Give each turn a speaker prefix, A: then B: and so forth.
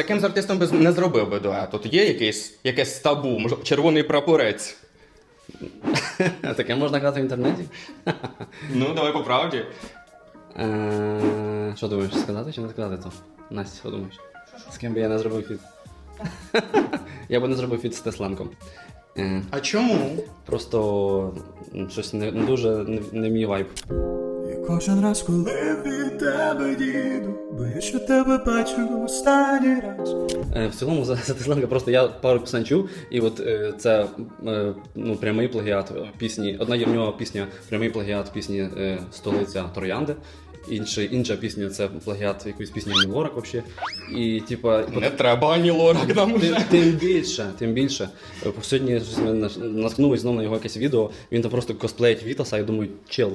A: яким з артистом би не зробив би дует? Тут є якийсь, якесь табу, можливо, червоний прапорець.
B: Таке можна казати в інтернеті.
A: Ну, давай по правді.
B: Е, Що думаєш, сказати чи не сказати то? Настя, що думаєш? З ким би я не зробив фіт? Я би не зробив фіт з Тесленком. Е,
A: А чому?
B: Просто щось не, не дуже не, не мій вайб.
C: Кожен раз, коли від тебе їду, боюсь, що тебе бачу останній раз.
B: Е, В цілому за, за Тесленка просто я пару пісень чув, і от е, це е, ну, прямий плагіат пісні. Одна є в нього пісня, прямий плагіат пісні е, Столиця Троянди. Інша, інша пісня це плагіат якоїсь пісні Ані Лорак вообще. І типа і
A: Не треба ані лорак нам
B: Тим,
A: вже.
B: тим більше, тим більше. Е, Сьогодні наткнулись знову на його якесь відео. Він там просто косплеїть Вітаса, я думаю, чел.